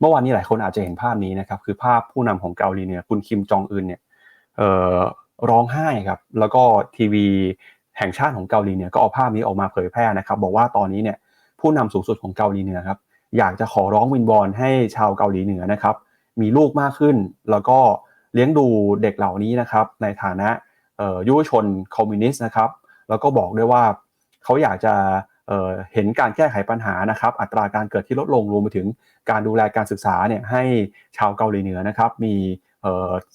เมื่อวานนี้หลายคนอาจจะเห็นภาพนี้นะครับคือภาพผู้นำของเกาหลีเหนือคุณคิมจองอึนเนี่ยร้องไห้ครับแล้วก็ทีวีแห่งชาติของเกาหลีเหนือก็เอาภาพนี้ออกมาเผยแพร่นะครับบอกว่าตอนนี้เนี่ยผู้นำสูงสุดของเกาหลีเหนือครับอยากจะขอร้องวินบอลให้ชาวเกาหลีเหนือนะครับมีลูกมากขึ้น แล้วก็เลี้ยงดูเด็กเหล่านี้นะครับในฐานะยุวชนคอมมิวนิสต์นะครับแล้วก็บอกด้วยว่าเขาอยากจะ เห็นการแก้ไขปัญหานะครับ อัตราการเกิดที่ลดลงรวมไปถึงการดูแลการศึกษาเนี่ยให้ชาวเกาหลีเหนือนะครับ มี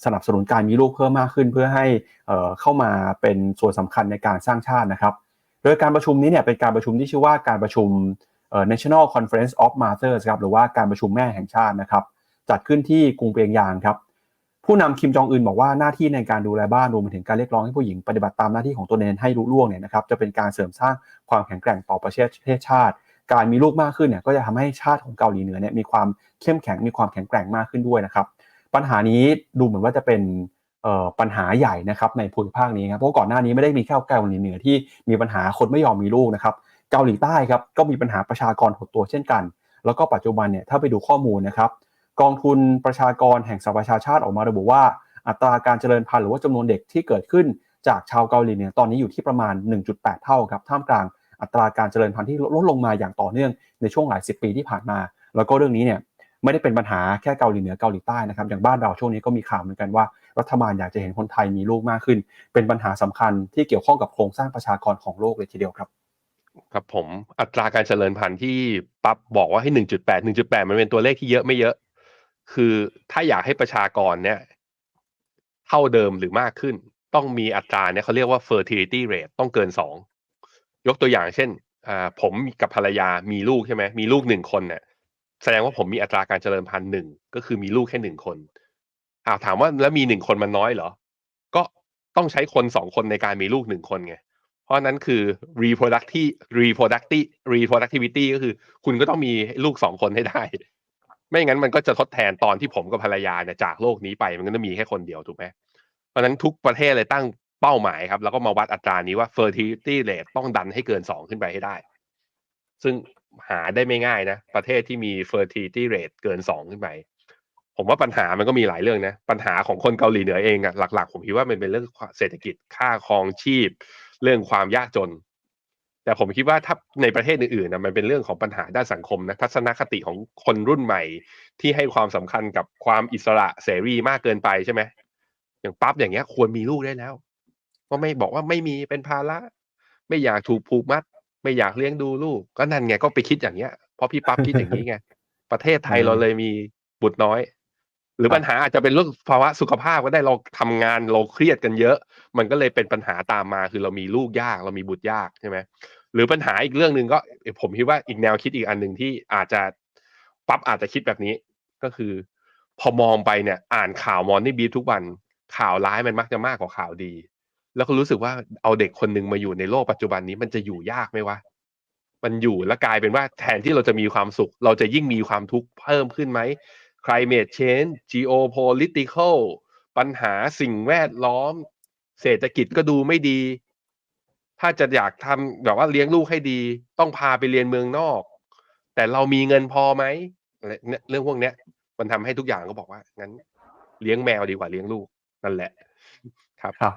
สนับสนุนการมีลูกเพิ่มมากขึ้น เพื่อให้เข้ามาเป็นส่วนสำคัญในการสร้างชาตินะครับ โดยการประชุมนี้เนี่ยเป็นการประชุมที่ชื่อว่าการประชุม National Conference of Mothers ครับหรือว่าการประชุมแม่แห่งชาตินะครับ จัดขึ้นที่กรุงเปียงยางครับ ผู้นำคิมจองอึนบอกว่าหน้าที่ในการดูแลบ้านรวมไปถึงการเรียกร้องให้ผู้หญิงปฏิบัติตามหน้าที่ของตนเองให้รู้ล่วงเนี่ยนะครับจะเป็นการเสริมสร้างความแข็งแกร่งต่อประเทศชาติ การมีลูกมากขึ้นเนี่ยก็จะทำให้ชาติของเกาหลีเหนือเนี่ยมีความเข้มแข็งมีความแข็งแกร่งมากขึ้นด้วยนะครับปัญหานี้ดูเหมือนว่าจะเป็นปัญหาใหญ่นะครับในภูมิภาคนี้ครับเพราะก่อนหน้านี้ไม่ได้มีแค่เกาหลีเหนือที่มีปัญหาคนไม่ยอมมีลูกนะครับเกาหลีใต้ครับก็มีปัญหาประชากรหดตัวเช่นกัน แล้วก็ปัจจุบันเนี่ยถ้าไปดูข้อมูลนะครับ กองทุนประชากรแห่งสหประชาชาติออกมาระบุว่า อัตราการเจริญพันธุ์หรือว่าจำนวนเด็กที่เกิดขึ้นจากชาวเกาหลีเนี่ยตอนนี้อยู่ที่ประมาณ 1.8 เท่าครับท่ามกลางอัตราการเจริญพันธุ์ที่ลดลงมาอย่างต่อเนื่องในช่วงหลายสิบปีที่ผ่านมา แล้วก็เรื่องนี้เนี่ยไม่ได้เป็นปัญหาแค่เกาหลีเหนือเกาหลีใต้นะครับอย่างบ้านเราช่วงนี้ก็มีข่าวเหมือนกันว่า รัฐบาลอยากจะเห็นคนไทยมีลูกมากขึ้น เป็นปัญหาสำคัญที่เกี่ยวข้องกับโครงสร้างประชากรของโลกเลยทีเดียวครับครับผมอัตราการเจริญพันธุ์ที่ปั๊บบอกว่าให้ 1.8 1.8 มันเป็นตัวเลขที่เยอะไม่เยอะ คือถ้าอยากให้ประชากรเนี่ย เท่าเดิมหรือมากขึ้น ต้องมีอัตราเนี่ยเขาเรียกว่า fertility rate ต้องเกินสองยกตัวอย่างเช่นอ่าผมกับภรรยามีลูกใช่ไหมมีลูกหนึ่งคนเนี่ยแสดงว่าผมมีอัตราการเจริญพันธุ์หนึ่งก็คือมีลูกแค่หนึ่งคนอาถามว่าแล้วมีหนึ่งคนมันน้อยเหรอ ก็ต้องใช้คนสองคนในการมีลูกหนึ่งคนไง เพราะนั้นคือ reproductive reproductive reproductivity ก็คือ คุณก็ต้องมีลูกสองคนให้ได้ ไม่งั้นมันก็จะทดแทนตอนที่ผมกับภรรยาเนี่ยจากโลกนี้ไปมันก็จะมีแค่คนเดียวถูกไหมเพราะนั้นทุกประเทศเลยตั้งเป้าหมายครับ แล้วก็มาวัดอัตรานี้ว่า fertility rate ต้องดันให้เกินสองขึ้นไปให้ได้ ซึ่งหาได้ไม่ง่ายนะ ประเทศที่มี fertility rate เกินสองขึ้นไป ผมว่าปัญหามันก็มีหลายเรื่องนะ ปัญหาของคนเกาหลีเหนือเองอะหลัก ๆ ผมคิดว่ามันเป็นเรื่องเศรษฐกิจค่าครองชีพ เรื่องความยากจน แต่ผมคิดว่าถ้าในประเทศอื่นๆนะมันเป็นเรื่องของปัญหาด้านสังคมนะทัศนคติของคนรุ่นใหม่ ที่ให้ความสำคัญกับความอิสระเสรีมากเกินไปใช่ไหมอย่างปั๊บอย่างเงี้ย ควรมีลูกได้แล้วก็ไม่บอกว่าไม่มีเป็นภาระไม่อยากถูกผูกมัด ไม่อยากเลี้ยงดูลูก ก็นั่นไงก็ไปคิดอย่างเงี้ยเพราะพี่ปั๊บคิดอย่างนี้ไงประเทศไทยเราเลยมีบุตรน้อย หรือปัญหาอาจจะเป็นเรื่องภาวะสุขภาพก็ได้เราทำงานเราเครียดกันเยอะ มันก็เลยเป็นปัญหาตามมาคือเรามีลูกยากเรามีบุตรยากใช่ไหมหรือปัญหาอีกเรื่องหนึ่งก็ ผมคิดว่าอีกแนวคิดอีกอันหนึ่งที่อาจจะปั๊บอาจจะคิดแบบนี้ ก็คือ พอมองไปเนี่ย อ่านข่าวมอนนี่บีทุกวันข่าวร้ายมันมักจะมากกว่าข่าวดี แล้วก็รู้สึกว่าเอาเด็กคนหนึ่งมาอยู่ในโลกปัจจุบันนี้มันจะอยู่ยากไหมวะมันอยู่แล้วกลายเป็นว่าแทนที่เราจะมีความสุข เราจะยิ่งมีความทุกข์เพิ่มขึ้นไหม climate change geopolitical ปัญหาสิ่งแวดล้อม เศรษฐกิจก็ดูไม่ดี ถ้าจะอยากทำแบบว่าเลี้ยงลูกให้ดี ต้องพาไปเรียนเมืองนอก แต่เรามีเงินพอไหมเรื่องพวกเนี้ย มันทำให้ทุกอย่างก็บอกว่างั้น เลี้ยงแมวดีกว่าเลี้ยงลูกนั่นแหละ ครับครับ